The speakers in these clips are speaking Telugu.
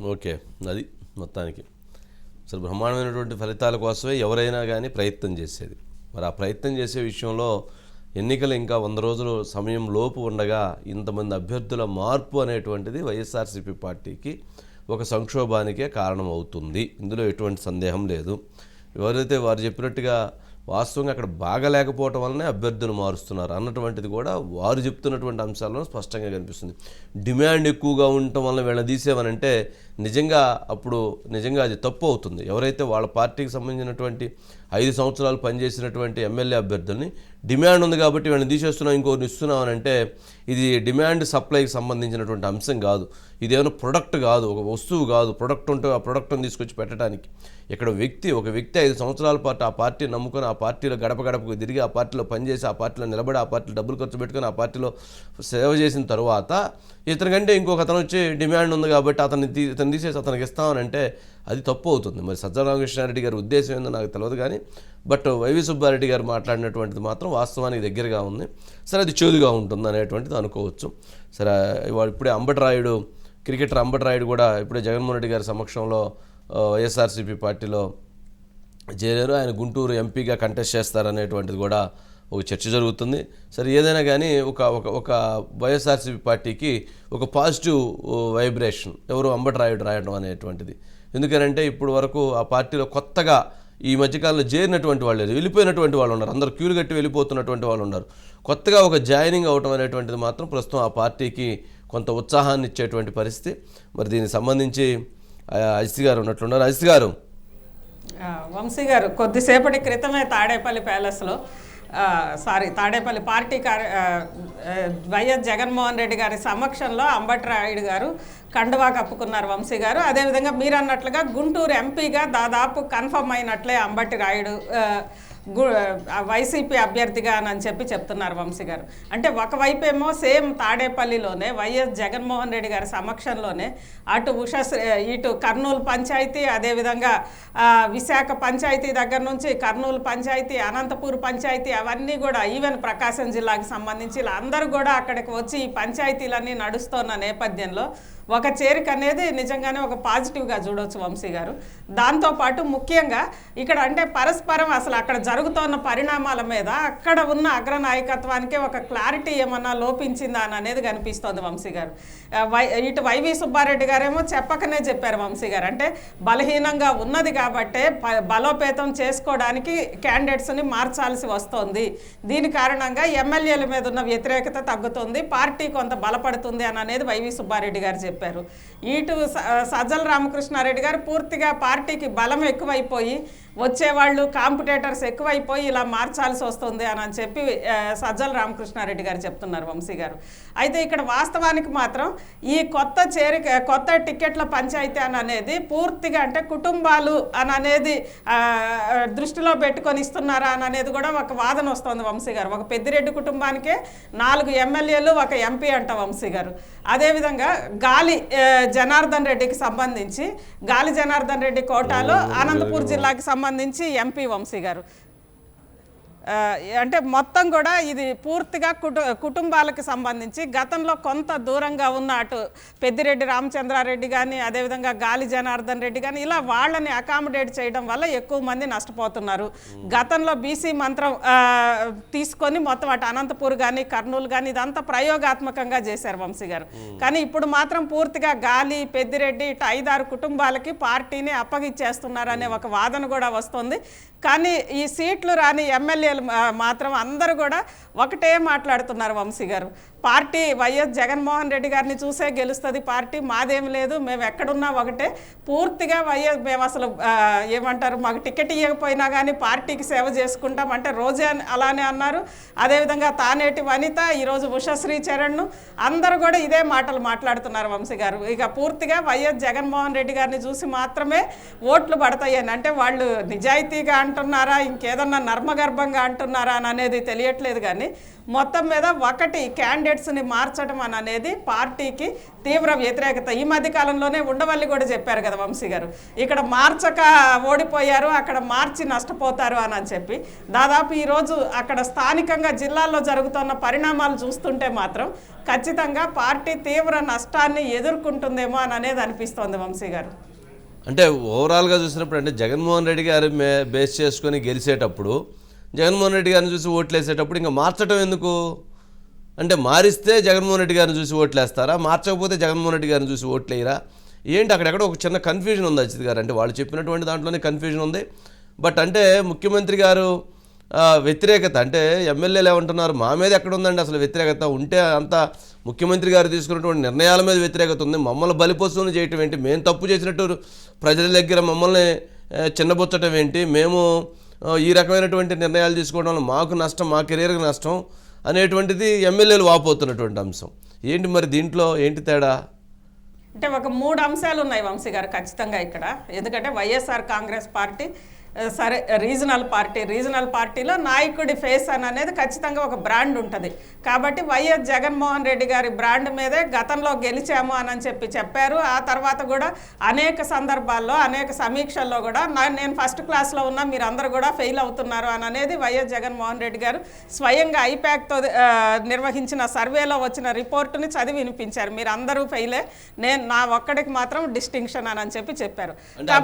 ఓకే. అది మొత్తానికి. అసలు బ్రహ్మాండమైనటువంటి ఫలితాల కోసమే ఎవరైనా కానీ ప్రయత్నం చేసేది. మరి ఆ ప్రయత్నం చేసే విషయంలో ఎన్నికలు ఇంకా వంద రోజులు సమయం లోపు ఉండగా ఇంతమంది అభ్యర్థుల మార్పు అనేటువంటిది వైఎస్ఆర్సీపీ పార్టీకి ఒక సంక్షోభానికే కారణం అవుతుంది ఇందులో ఎటువంటి సందేహం లేదు. ఎవరైతే వారు చెప్పినట్టుగా వాస్తవంగా అక్కడ బాగలేకపోవటం వల్లనే అభ్యర్థులు మారుస్తున్నారు అన్నటువంటిది కూడా వారు చెప్తున్నటువంటి అంశాలను స్పష్టంగా కనిపిస్తుంది. డిమాండ్ ఎక్కువగా ఉండటం వల్ల వీళ్ళని తీసేవనంటే నిజంగా అప్పుడు నిజంగా అది తప్పు అవుతుంది. ఎవరైతే వాళ్ళ పార్టీకి సంబంధించినటువంటి ఐదు సంవత్సరాలు పనిచేసినటువంటి ఎమ్మెల్యే అభ్యర్థుల్ని డిమాండ్ ఉంది కాబట్టి వీళ్ళని తీసేస్తున్నాం ఇంకోరిని ఇస్తున్నాం అంటే ఇది డిమాండ్ సప్లైకి సంబంధించినటువంటి అంశం కాదు. ఇదేమైనా ప్రొడక్ట్ కాదు ఒక వస్తువు కాదు ప్రొడక్ట్ ఉంటే ఆ ప్రొడక్ట్ని తీసుకొచ్చి పెట్టడానికి. ఇక్కడ వ్యక్తి ఒక వ్యక్తి ఐదు సంవత్సరాల పాటు ఆ పార్టీ నమ్ముకొని ఆ పార్టీలో గడప గడపకు తిరిగి ఆ పార్టీలో పనిచేసి ఆ పార్టీలో నిలబడి ఆ పార్టీలో డబ్బులు ఖర్చు పెట్టుకొని ఆ పార్టీలో సేవ చేసిన తర్వాత ఇతని కంటే ఇంకొక అతను వచ్చి డిమాండ్ ఉంది కాబట్టి అతన్ని తీ ఇతను తీసేసి అతనికి ఇస్తామని అంటే అది తప్పు అవుతుంది. మరి సజ్జల రామకృష్ణారెడ్డి గారి ఉద్దేశం ఏందో నాకు తెలియదు కానీ బట్ వైవి సుబ్బారెడ్డి గారు మాట్లాడినటువంటిది మాత్రం వాస్తవానికి దగ్గరగా ఉంది. సరే అది చేదుగా ఉంటుంది అనేటువంటిది అనుకోవచ్చు. సరే ఇవాళ ఇప్పుడే అంబటరాయుడు క్రికెటర్ అంబటరాయుడు కూడా ఇప్పుడే జగన్మోహన్ రెడ్డి గారి సమక్షంలో వైఎస్ఆర్సీపీ పార్టీలో చేరారు. ఆయన గుంటూరు ఎంపీగా కంటెస్ట్ చేస్తారనేటువంటిది కూడా ఒక చర్చ జరుగుతుంది. సరే ఏదైనా కానీ ఒక ఒక ఒక వైఎస్ఆర్సీపీ పార్టీకి ఒక పాజిటివ్ వైబ్రేషన్ ఎవరు అంబటరాయుడు రాయడం అనేటువంటిది. ఎందుకంటే ఇప్పుడు వరకు ఆ పార్టీలో కొత్తగా ఈ మధ్యకాలంలో చేరినటువంటి వాళ్ళు లేదు. వెళ్ళిపోయినటువంటి వాళ్ళు ఉన్నారు. అందరూ క్యూలు కట్టి వెళ్ళిపోతున్నటువంటి వాళ్ళు ఉన్నారు. కొత్తగా ఒక జాయినింగ్ అవటం అనేటువంటిది మాత్రం ప్రస్తుతం ఆ పార్టీకి కొంత ఉత్సాహాన్ని ఇచ్చేటువంటి పరిస్థితి. మరి దీనికి సంబంధించి అజిత్ గారు ఉన్నట్లున్నారు. అజిత్ గారు. వంశీ గారు కొద్దిసేపటి క్రితమే తాడేపల్లి ప్యాలెస్లో సారీ తాడేపల్లి పార్టీ కార్య వైఎస్ జగన్మోహన్ రెడ్డి గారి సమక్షంలో అంబట్రాయుడు గారు కండువా కప్పుకున్నారు వంశీ గారు. అదేవిధంగా మీరు అన్నట్లుగా గుంటూరు ఎంపీగా దాదాపు కన్ఫర్మ్ అయినట్లే అంబటి రాయుడు వైసీపీ అభ్యర్థిగా అని చెప్పి చెప్తున్నారు వంశీ గారు. అంటే ఒకవైపు ఏమో సేమ్ తాడేపల్లిలోనే వైఎస్ జగన్మోహన్ రెడ్డి గారి సమక్షంలోనే అటు ఉషా ఇటు కర్నూలు పంచాయతీ అదేవిధంగా విశాఖ పంచాయతీ దగ్గర నుంచి కర్నూలు పంచాయతీ అనంతపూర్ పంచాయతీ అవన్నీ కూడా ఈవెన్ ప్రకాశం జిల్లాకి సంబంధించి ఇలా అందరూ కూడా అక్కడికి వచ్చి ఈ పంచాయతీలన్నీ నడుస్తున్న నేపథ్యంలో ఒక చేరిక అనేది నిజంగానే ఒక పాజిటివ్గా చూడవచ్చు వంశీ గారు. దాంతోపాటు ముఖ్యంగా ఇక్కడ అంటే పరస్పరం అసలు అక్కడ జరుగుతున్న పరిణామాల మీద అక్కడ ఉన్న అగ్ర నాయకత్వానికి ఒక క్లారిటీ ఏమన్నా లోపించిందా అని అనేది కనిపిస్తోంది వంశీ గారు. వై ఇటు వైవి సుబ్బారెడ్డి గారేమో చెప్పకనే చెప్పారు వంశీ గారు. అంటే బలహీనంగా ఉన్నది కాబట్టే బలోపేతం చేసుకోవడానికి క్యాండిడేట్స్ని మార్చాల్సి వస్తోంది. దీని కారణంగా ఎమ్మెల్యేల మీద ఉన్న వ్యతిరేకత తగ్గుతుంది. పార్టీ కొంత బలపడుతుంది అని అనేది వైవి సుబ్బారెడ్డి గారు చెప్పారు. చెప్పారు. ఇటు స- సజ్జల రామకృష్ణారెడ్డి గారు పూర్తిగా పార్టీకి బలం ఎక్కువైపోయి వచ్చేవాళ్ళు కాంపిటేటర్స్ ఎక్కువైపోయి ఇలా మార్చాల్సి వస్తుంది అని అని చెప్పి సజ్జల రామకృష్ణారెడ్డి గారు చెప్తున్నారు వంశీ గారు. అయితే ఇక్కడ వాస్తవానికి మాత్రం ఈ కొత్త చేరిక కొత్త టికెట్ల పంచాయతీ అని అనేది పూర్తిగా అంటే కుటుంబాలు అని అనేది దృష్టిలో పెట్టుకొని ఇస్తున్నారా అని అనేది కూడా ఒక వాదన వస్తుంది వంశీ గారు. ఒక పెద్దిరెడ్డి కుటుంబానికే నాలుగు ఎమ్మెల్యేలు ఒక ఎంపీ అంట వంశీ గారు. అదేవిధంగా గాలి జనార్దన్ రెడ్డికి సంబంధించి గాలి జనార్దన్ రెడ్డి కోటాలో అనంతపూర్ జిల్లాకి సంబంధించి సంబంధించి ఎంపీ వంశీ గారు. అంటే మొత్తం కూడా ఇది పూర్తిగా కుటు కుటుంబాలకు సంబంధించి గతంలో కొంత దూరంగా ఉన్న అటు పెద్దిరెడ్డి రామచంద్రారెడ్డి కానీ అదేవిధంగా గాలి జనార్దన్ రెడ్డి కానీ ఇలా వాళ్ళని అకామిడేట్ చేయడం వల్ల ఎక్కువ మంది నష్టపోతున్నారు. గతంలో బీసీ మంత్రం తీసుకొని మొత్తం అటు అనంతపూర్ కానీ కర్నూలు కానీ ఇదంతా ప్రయోగాత్మకంగా చేశారు వంశీ గారు. కానీ ఇప్పుడు మాత్రం పూర్తిగా గాలి పెద్దిరెడ్డి ఇటు ఐదారు కుటుంబాలకి పార్టీని అప్పగిచ్చేస్తున్నారు అనే ఒక వాదన కూడా వస్తుంది. కానీ ఈ సీట్లు రాని ఎమ్మెల్యేలు మా- మాత్రం అందరూ కూడా ఒకటే మాట్లాడుతున్నారు వంశీ గారు. పార్టీ వైఎస్ జగన్మోహన్ రెడ్డి గారిని చూసే గెలుస్తుంది పార్టీ మాదేం లేదు మేము ఎక్కడున్నా ఒకటే. పూర్తిగా వైఎస్ మేము అసలు ఏమంటారు మాకు టికెట్ ఇవ్వకపోయినా కానీ పార్టీకి సేవ చేసుకుంటాం. అంటే రోజే అలానే అన్నారు. అదేవిధంగా తానేటి వనిత ఈరోజు ఉషశ్రీ చరణ్ను అందరూ కూడా ఇదే మాటలు మాట్లాడుతున్నారు వంశీ గారు. ఇక పూర్తిగా వైఎస్ జగన్మోహన్ రెడ్డి గారిని చూసి మాత్రమే ఓట్లు పడతాయని అంటే వాళ్ళు నిజాయితీగా అంటున్నారా ఇంకేదన్నా నర్మగర్భంగా అంటున్నారా అని అనేది తెలియట్లేదు కానీ మొత్తం మీద ఒకటి క్యాండిడేట్స్ని మార్చడం అని అనేది పార్టీకి తీవ్ర వ్యతిరేకత. ఈ మధ్య కాలంలోనే ఉండవల్లి కూడా చెప్పారు కదా వంశీ గారు. ఇక్కడ మార్చక ఓడిపోయారు అక్కడ మార్చి నష్టపోతారు అని అని చెప్పి. దాదాపు ఈరోజు అక్కడ స్థానికంగా జిల్లాల్లో జరుగుతున్న పరిణామాలు చూస్తుంటే మాత్రం ఖచ్చితంగా పార్టీ తీవ్ర నష్టాన్ని ఎదుర్కొంటుందేమో అని అనేది అనిపిస్తోంది వంశీ గారు. అంటే ఓవరాల్గా చూసినప్పుడు అంటే జగన్మోహన్ రెడ్డి గారు బేస్ చేసుకొని గెలిచేటప్పుడు జగన్మోహన్ రెడ్డి గారిని చూసి ఓట్లేసేటప్పుడు ఇంకా మార్చడం ఎందుకు? అంటే మారిస్తే జగన్మోహన్ రెడ్డి గారిని చూసి ఓట్లేస్తారా? మార్చకపోతే జగన్మోహన్ రెడ్డి గారిని చూసి ఓట్లేయరా? ఏంటి అక్కడెక్కడ ఒక చిన్న కన్ఫ్యూజన్ ఉంది అజిత్ గారు. అంటే వాళ్ళు చెప్పినటువంటి దాంట్లోనే కన్ఫ్యూజన్ ఉంది. బట్ అంటే ముఖ్యమంత్రి గారు వ్యతిరేకత అంటే ఎమ్మెల్యేలు ఏమంటున్నారు? మా మీద ఎక్కడ ఉందండి అసలు వ్యతిరేకత? ఉంటే అంత ముఖ్యమంత్రి గారు తీసుకున్నటువంటి నిర్ణయాల మీద వ్యతిరేకత ఉంది. మమ్మల్ని బలిపోసుకుని చేయటం ఏంటి? మేము తప్పు చేసినట్టు ప్రజల దగ్గర మమ్మల్ని చిన్నబుచ్చటం ఏంటి? మేము ఈ రకమైనటువంటి నిర్ణయాలు తీసుకోవడం వల్ల మాకు నష్టం మా కెరీర్కి నష్టం. అనేటువంటిది ఎమ్మెల్యేలు వాపోతున్నటువంటి అంశం. ఏంటి మరి దీంట్లో ఏంటి తేడా? అంటే ఒక మూడు అంశాలు ఉన్నాయి వంశీ గారు ఖచ్చితంగా ఇక్కడ. ఎందుకంటే వైఎస్ఆర్ కాంగ్రెస్ పార్టీ సరే రీజనల్ పార్టీ రీజనల్ పార్టీలో నాయకుడి ఫేస్ అని అనేది ఖచ్చితంగా ఒక బ్రాండ్ ఉంటుంది. కాబట్టి వైఎస్ జగన్మోహన్ రెడ్డి గారి బ్రాండ్ మీదే గతంలో గెలిచాము అని చెప్పి చెప్పారు. ఆ తర్వాత కూడా అనేక సందర్భాల్లో అనేక సమీక్షల్లో కూడా నా నేను ఫస్ట్ క్లాస్లో ఉన్నా మీరు అందరూ కూడా ఫెయిల్ అవుతున్నారు అని అనేది వైఎస్ జగన్మోహన్ రెడ్డి గారు స్వయంగా ఐపాక్తో ఆ, నిర్వహించిన సర్వేలో వచ్చిన రిపోర్టుని చదివి వినిపించారు. మీరు అందరూ ఫెయిలే నేను నా ఒక్కడికి మాత్రం డిస్టింక్షన్ అని అని చెప్పి చెప్పారు. అంటారా?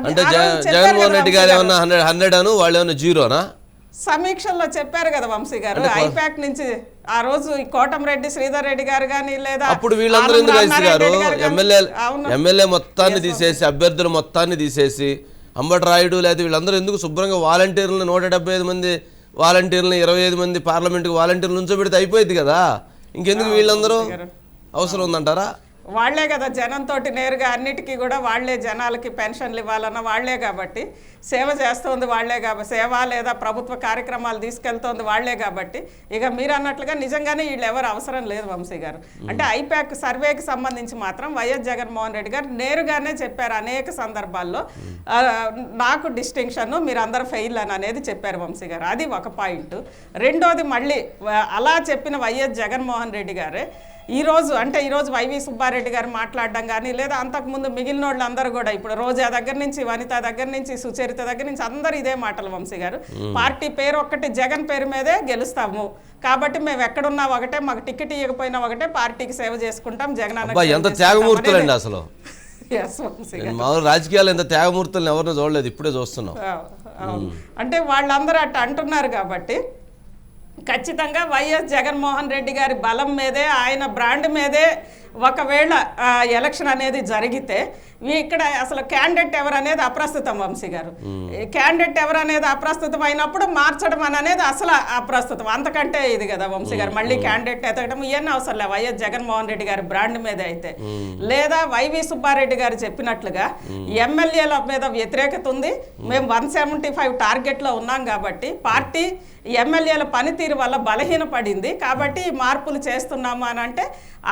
అంటే జగన్మోహన్ రెడ్డి గారు. ఏమన్నా హండ్రెడ్ హండ్రెడ్ అను వాళ్ళు ఏమన్నా జీరోనా? సమీక్షల్లో చెప్పారు కదా వంశీ గారు ఐపాక్ నుంచి ఆ రోజు కోటంరెడ్డి శ్రీధర్ రెడ్డి గారు కానీ లేదా అప్పుడు వీళ్ళందరూ ఎందుకు గారు ఎమ్మెల్యే ఎమ్మెల్యే మొత్తాన్ని తీసేసి అభ్యర్థులు మొత్తాన్ని తీసేసి అంబటి రాయుడు లేదా వీళ్ళందరూ ఎందుకు శుభ్రంగా వాలంటీర్లను నూట మంది వాలంటీర్లను ఇరవై ఐదు మంది పార్లమెంట్కి వాలంటీర్లు నుంచోబెడితే అయిపోయింది కదా? ఇంకెందుకు వీళ్ళందరూ? అవసరం ఉందంటారా? వాళ్ళే కదా జనంతో నేరుగా అన్నిటికీ కూడా వాళ్ళే జనాలకి పెన్షన్లు ఇవ్వాలన్న వాళ్ళే కాబట్టి సేవ చేస్తోంది వాళ్ళే కాబట్టి సేవ లేదా ప్రభుత్వ కార్యక్రమాలు తీసుకెళ్తోంది వాళ్ళే కాబట్టి ఇక మీరు అన్నట్లుగా నిజంగానే వీళ్ళు ఎవరు అవసరం లేదు వంశీ గారు. అంటే ఐపాక్ సర్వేకి సంబంధించి మాత్రం వైఎస్ జగన్మోహన్ రెడ్డి గారు నేరుగానే చెప్పారు అనేక సందర్భాల్లో. నాకు డిస్టింక్షన్ మీరు అందరు ఫెయిల్ అని అనేది చెప్పారు వంశీ గారు. అది ఒక పాయింట్. రెండోది మళ్ళీ అలా చెప్పిన వైఎస్ జగన్మోహన్ రెడ్డి గారే ఈ రోజు అంటే ఈ రోజు వైవి సుబ్బారెడ్డి గారు మాట్లాడడం కానీ లేదా అంతకుముందు మిగిలిన వాళ్ళు అందరూ కూడా ఇప్పుడు రోజా దగ్గర నుంచి వనిత దగ్గర నుంచి సుచరిత దగ్గర నుంచి అందరూ ఇదే మాటలు వంశీ గారు. పార్టీ పేరు ఒక్కటి జగన్ పేరు మీదే గెలుస్తాము. కాబట్టి మేము ఎక్కడున్నా ఒకటే మాకు టికెట్ ఇవ్వకపోయినా ఒకటే పార్టీకి సేవ చేసుకుంటాం జగన్ ఎంత త్యాగమూర్తులండి అసలు. మామూలు రాజకీయాలు ఎంత త్యాగమూర్తులను ఎవరిని చూడలేదు ఇప్పుడే చూస్తున్నాం. అంటే వాళ్ళందరూ అట్ట అంటున్నారు కాబట్టి ఖచ్చితంగా వైఎస్ జగన్మోహన్ రెడ్డి గారి బలం మీదే ఆయన బ్రాండ్ మీదే ఒకవేళ ఎలక్షన్ అనేది జరిగితే ఇక్కడ అసలు క్యాండిడేట్ ఎవరు అనేది అప్రస్తుతం వంశీ గారు. క్యాండిడేట్ ఎవరు అనేది అప్రస్తుతం అయినప్పుడు మార్చడం అని అనేది అసలు అప్రస్తుతం. అంతకంటే ఇది కదా వంశీ గారు. మళ్ళీ క్యాండిడేట్ ఎతకడం ఇవన్నీ అవసరం లేదు వైఎస్ జగన్మోహన్ రెడ్డి గారి బ్రాండ్ మీద అయితే. లేదా వైవి సుబ్బారెడ్డి గారు చెప్పినట్లుగా ఎమ్మెల్యేల మీద వ్యతిరేకత ఉంది. మేము వన్ సెవెంటీ ఫైవ్ టార్గెట్లో ఉన్నాం కాబట్టి పార్టీ ఎమ్మెల్యేల పనితీరు వల్ల బలహీనపడింది. కాబట్టి ఈ మార్పులు చేస్తున్నాము అని అంటే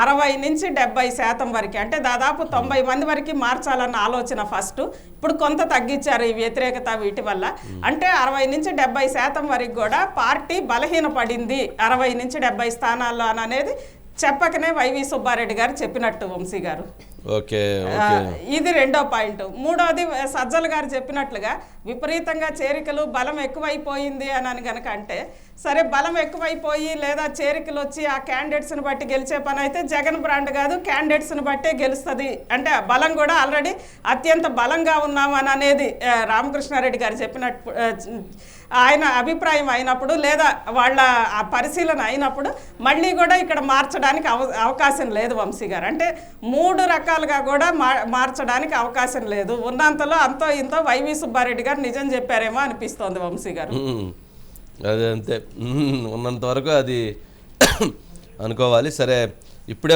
అరవై నుంచి డెబ్బై శాతం వరకు అంటే దాదాపు తొంభై మంది వరకు మార్చాలన్న ఆలోచన ఫస్ట్. ఇప్పుడు కొంత తగ్గించారు ఈ వ్యతిరేకత వీటి వల్ల. అంటే అరవై నుంచి డెబ్బై శాతం వరకు కూడా పార్టీ బలహీనపడింది. అరవై నుంచి డెబ్బై స్థానాల్లో అని అనేది చెప్పకనే వైవి సుబ్బారెడ్డి గారు చెప్పినట్టు వంశీ గారు. ఓకే ఇది రెండో పాయింట్. మూడోది సజ్జల గారు చెప్పినట్లుగా విపరీతంగా చేరికలు బలం ఎక్కువైపోయింది అని అని గనక అంటే సరే బలం ఎక్కువైపోయి లేదా చేరికలు వచ్చి ఆ క్యాండిడేట్స్ని బట్టి గెలిచే పని అయితే జగన్ బ్రాండ్ కాదు క్యాండిడేట్స్ని బట్టే గెలుస్తుంది. అంటే ఆ బలం కూడా ఆల్రెడీ అత్యంత బలంగా ఉన్నాము అని అనేది రామకృష్ణారెడ్డి గారు చెప్పినట్టు ఆయన అభిప్రాయం అయినప్పుడు లేదా వాళ్ళ పరిశీలన అయినప్పుడు మళ్ళీ కూడా ఇక్కడ మార్చడానికి అవ అవకాశం లేదు వంశీ గారు. అంటే మూడు రకాలుగా కూడా మా- మార్చడానికి అవకాశం లేదు. ఉన్నంతలో అంతో ఇంతో వైవి సుబ్బారెడ్డి గారు నిజం చెప్పారేమో అనిపిస్తోంది వంశీ గారు. అదే అంతే. ఉన్నంత వరకు అది అనుకోవాలి. సరే ఇప్పుడే